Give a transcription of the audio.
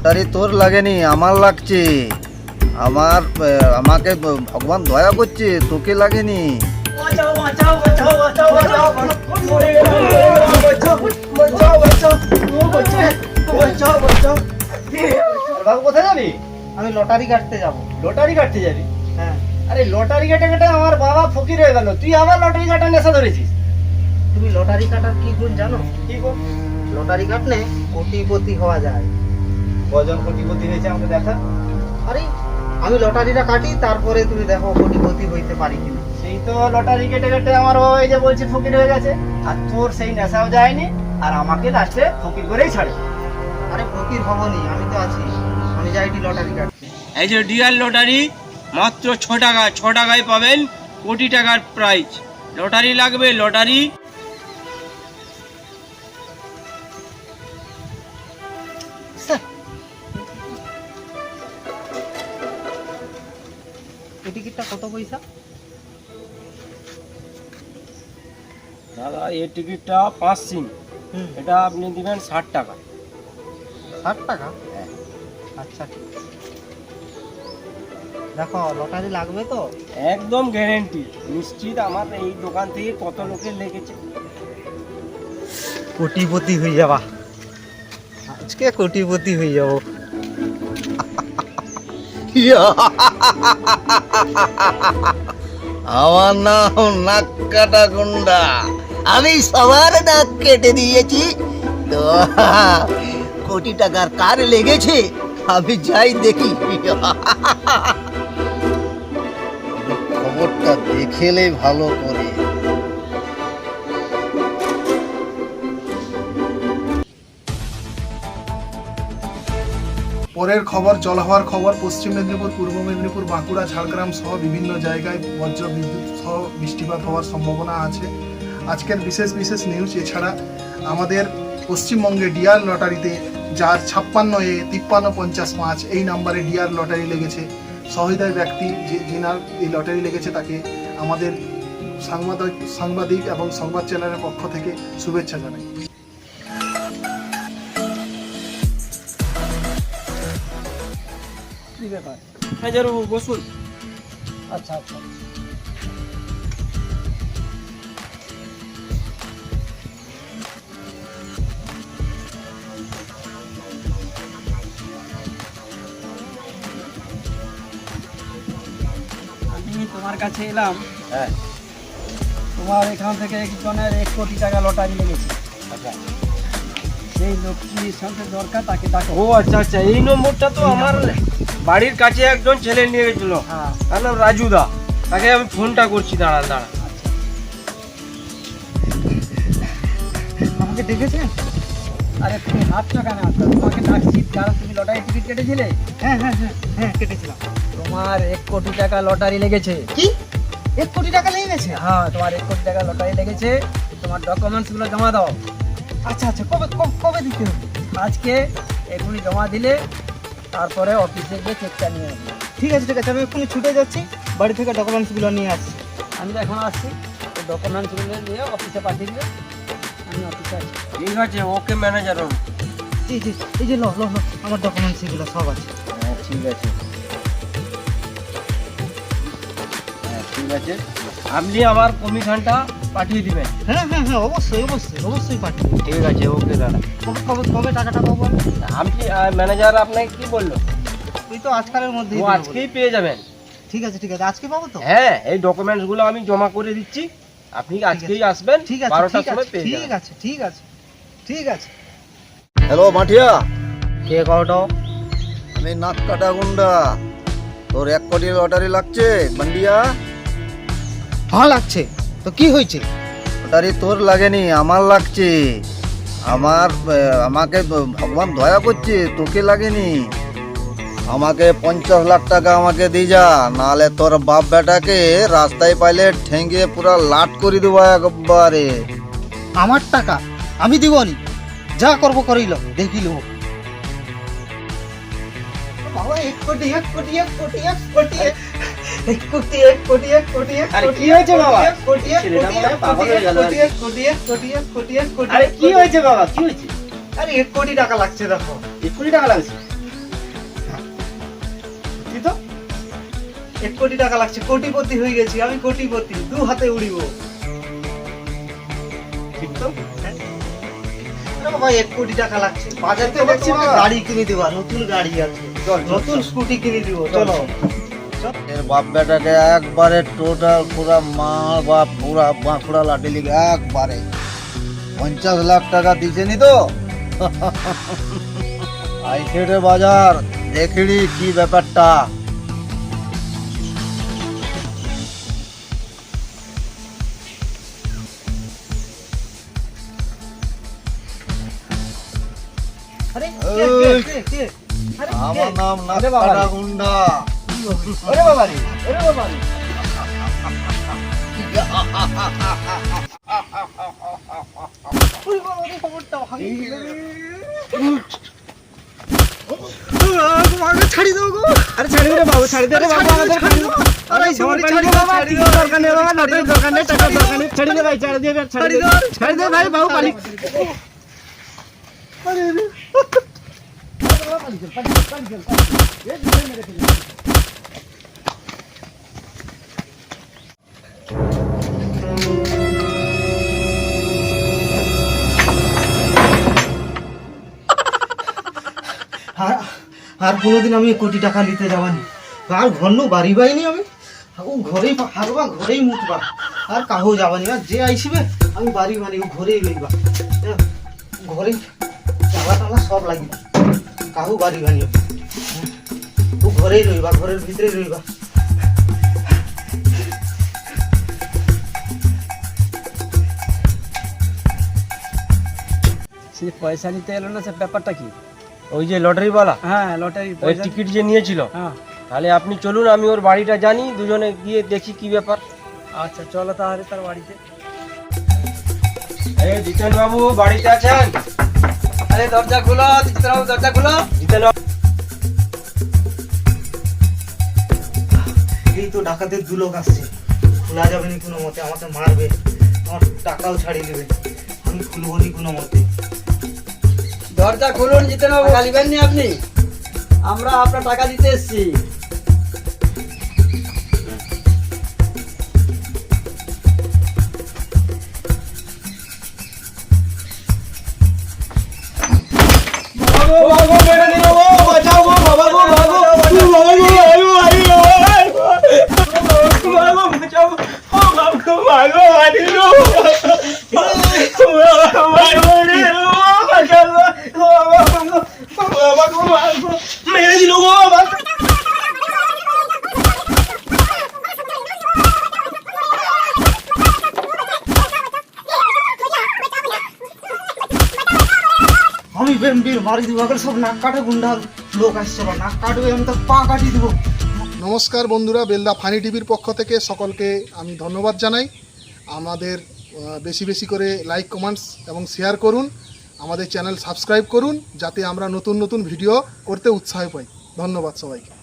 Lottery তোর লাগেনি আমার লাগছে আমার আমাকে ভগবান দয়া করছে তোকে লাগেনি বাঁচাও বাঁচাও বাঁচাও বাঁচাও বাঁচাও মরে গেলাম বাঁচাও বাঁচাও বাঁচাও ও বাঁচাও বাঁচাও বাঁচাও বাবু কোথায় যাবি আমি লটারি কাটতে যাব লটারি কাটতে যাবি হ্যাঁ আরে লটারি কাটে কাটে আমার বাবা ফকির হয়ে গেল তুই আবার লটারি কাটার নেশা ধরেছিস তুমি লটারি কাটার কি গুণ জানো কি গো লটারি কাটলে কোটিপতি হওয়া যায় কজন কোটিপতি হয়েছে আমাকে দেখা? আরে আমি লটারিটা কাটি তারপরে তুমি দেখো কোটিপতি হইতে পারি কিনা। সেই তো লটারি কেটে কেটে আমার ওই যে বলছে ফকির হয়ে গেছে। আর তোর সেই নেশাও যায়নি আর আমাকে লাস্টে ফকির করেই ছাড়ে। আরে ফকির হবনি আমি তো আছি। আমি যাইটি লটারি কাটতে। এই যে ডিয়ার লটারি মাত্র ছ টাকা ছ টাকায় পাবেন কোটি টাকার প্রাইজ লটারি লাগবে লটারি এই টিকিটটা কত পয়সা? দাদা এই টিকিটটা পাঁচ সিম। এটা আপনি দিবেন ষাট টাকা। ষাট টাকা? আচ্ছা দেখো লটারি লাগবে তো? একদম গ্যারেন্টি নিশ্চিত আমার এই দোকান থেকে কত লোকের লেগেছে। কোটিপতি হয়ে যাবা। আজকে কোটিপতি হয়ে যাব। আমার নাম নাক কাটা গুন্ডা আমি সবার নাক কেটে দিয়েছি। কোটি টাকার কার লেগেছে? আমি যাই দেখি। খবরটা দেখেলে ভালো করে। পরের খবর জল হওয়ার খবর, পশ্চিম মেদিনীপুর, পূর্ব মেদিনীপুর, বাঁকুড়া, ঝাড়গ্রাম সহ বিভিন্ন জায়গায় বজ্র বিদ্যুৎ সহ বৃষ্টিপাত হওয়ার সম্ভাবনা আছে। আজকের বিশেষ বিশেষ নিউজ এছাড়া আমাদের পশ্চিমবঙ্গে ডিআর লটারিতে যার ছাপ্পান্ন এ তিপ্পান্ন পঞ্চাশ পাঁচ এই নাম্বারে ডিআর লটারি লেগেছে। সহৃদয় ব্যক্তি যে যিনার এই লটারি লেগেছে তাকে আমাদের সাংবাদিক সাংবাদিক এবং সংবাদ চ্যানেলের পক্ষ থেকে শুভেচ্ছা জানাই। কি ব্যাপার? হাজারবাবু বসুন আচ্ছা আচ্ছা। আমি তোমার কাছে এলাম। হ্যাঁ। তোমার এখান থেকে একজনের এক কোটি টাকা লটারি লেগেছে। আচ্ছা। সেই লোকটির সঙ্গে দরকার তাকে ডাকো। ও আচ্ছা আচ্ছা। এই নম্বরটা তো আমার বাড়ির কাছে একজন ছেলে নিয়ে গেছিল। হ্যাঁ। তার নাম রাজুদা। তাকে আমি ফোনটা করছি দাঁড়ান দাঁড়ান আমাকে দেখেছেন? আরে তুমি হাত কেন? আসছো তোমাকে ডাকছি কারণ তুমি লটারি টিকিট কেটেছিলে? হ্যাঁ হ্যাঁ হ্যাঁ হ্যাঁ কেটেছিলাম। তোমার এক কোটি টাকা লটারি লেগেছে। কি? এক কোটি টাকা লেগে গেছে হ্যাঁ তোমার এক কোটি টাকা লটারি লেগেছে। তোমার ডকুমেন্টসগুলো জমা দাও। আচ্ছা আচ্ছা কবে কবে- কবে দিতে হবে? আজকে এখনই জমা দিলে তারপরে অফিসে গিয়ে চেকটা নিয়ে আসবে। ঠিক আছে ঠিক আছে আমি এক্ষুনি ছুটে যাচ্ছি। বাড়ি থেকে ডকুমেন্টসগুলো নিয়ে আসছি। আমি তো এখন আসছি। এই ডকুমেন্টস নিয়ে অফিসে পাঠিয়ে দিবে। আমি অফিসে আছি। ঠিক আছে ওকে ম্যানেজার জি জি এই যে লো লো লো আমার ডকুমেন্টস এগুলো সব আছে। হ্যাঁ ঠিক আছে। হ্যাঁ ঠিক আছে। আপনি আমার কমিশনটা পাঠিয়ে দিবেন। হ্যাঁ হ্যাঁ হ্যাঁ অবশ্যই অবশ্যই অবশ্যই পাঠিয়ে ঠিক আছে ওকে দাদা। কবে কবে কবে টাকাটা পাবো আমি? ম্যানেজার আপনাকে কি বলল? তুই তো আজকালের মধ্যে আজকেই পেয়ে যাবেন। ঠিক আছে ঠিক আছে আজকে পাবো তো? হ্যাঁ এই ডকুমেন্টসগুলো আমি জমা করে দিচ্ছি। আপনি আজকেই আসবেন ঠিক আছে বারোটার ঠিক সময় আছে পেয়ে ঠিক আছে ঠিক আছে ঠিক আছে। হ্যালো মাঠিয়া। কে কটো আমি নাক কাটা গুন্ডা। তোর এক কোটি লটারি লাগছে বান্ডিয়া হ্যাঁ লাগছে। তো কি হয়েছে? লটারি তোর লাগেনি আমার লাগছে। আমার আমাকে ভগবান দয়া করছে তোকে লাগেনি। আমাকে পঞ্চাশ লাখ টাকা আমাকে দিয়ে যা নাহলে তোর বাপ বেটাকে রাস্তায় পাইলে ঠেঙ্গে পুরা লাট করে দেবো একবারে। আমার টাকা আমি দিবনি যা করব করিল দেখিল বাবা এক কোটি এক কোটি এক কোটি এক কোটি। এক কোটি এক কোটি এক হয়েছে কোটি এক কোটি এক কোটি হয়েছে এক কোটি টাকা লাগছে কোটিপতি হয়ে গেছি আমি কোটিপতি দু হাতে উড়িব। ঠিক হ্যাঁ? এক কোটি টাকা লাগছে। বাজার থেকে গাড়ি কিনে দেবা নতুন গাড়ি আছে। নতুন স্কুটি কিনে দিব চলো। এর বাপ বেটাকে একবারে টোটাল পুরা মা বাপ পুরা বাঁকুড়া লাঠি লিগে একবারে। পঞ্চাশ লাখ টাকা দিছেনি তো? আইছে বাজার দেখিড়ি কি ব্যাপারটা? আমার নাম আরে নাস্তারা গুন্ডা ওরে বাবা রে, ওরে বাবা রে। বাবা রে, রে। ছাড়ি দাও গো। আরে ছাড়ি দে বাবু ছাড়ি দে রে বাবু আমাদের ছাড়ি দাও। আরে সবাই ছাড়ি দাও ছাড়ি দাও। দরকার নেই বাবা নটের দরকার নেই টাকার দরকার নেই ছাড়ি দে ভাই ছাড়ি দে ছাড়ি দে। ছাড়ি দে ভাই বাবু পালি আরে রে আর। আর কোনোদিন আমি কোটি টাকা নিতে যাবানি। আর ঘর নু বাড়ি বাইনি আমি। ও ঘরেই হারবা ঘরেই মুতবা আর কাহো যাবানি। আর যে আইসিবে আমি বাড়ি বানি ও ঘরেই রইবা। হ্যাঁ, ঘরেই চালা টালা সব লাগিবে। কাহু বাড়ি বানি ও ঘরেই রইবা ঘরের ভিতরে রইবা। সে পয়সা নিতে এলো না সে ব্যাপারটা কি? ওই যে লটারিওয়ালা? হ্যাঁ লটারি ওই টিকিট যে নিয়েছিল? হ্যাঁ। তাহলে আপনি চলুন আমি ওর বাড়িটা জানি দুজনে গিয়ে দেখি কি ব্যাপার। আচ্ছা চলো তাহলে তার বাড়িতে। এই জিতেন বাবু বাড়িতে আছেন? আরে দরজা খোলো জিতন বাবু দরজা খোলো। জিতেন বাবু এই তো ডাকাতের দু লোক আসছে। খোলা যাবে না কোনো মতে আমাকে মারবে। আমার টাকাও ছাড়িয়ে দেবে। আমি খুলবো নি কোনো মতে। দরজা খুলুন জিতেন বাবু গালিবেন নি আপনি আমরা আপনার টাকা দিতে এসেছি আমি বেম্বির মারি দিব, আগে সব নাক কাটে গুন্ডা লোক আসছে বা নাক কাটবে, আমি তো পা কাটিয়ে দিব। নমস্কার বন্ধুরা, বেলদা ফানি টিভির পক্ষ থেকে সকলকে আমি ধন্যবাদ জানাই। আমাদের বেশি বেশি করে লাইক কমেন্টস এবং শেয়ার করুন। আমাদের চ্যানেল সাবস্ক্রাইব করুন যাতে আমরা নতুন নতুন ভিডিও করতে উৎসাহ পাই। ধন্যবাদ সবাইকে।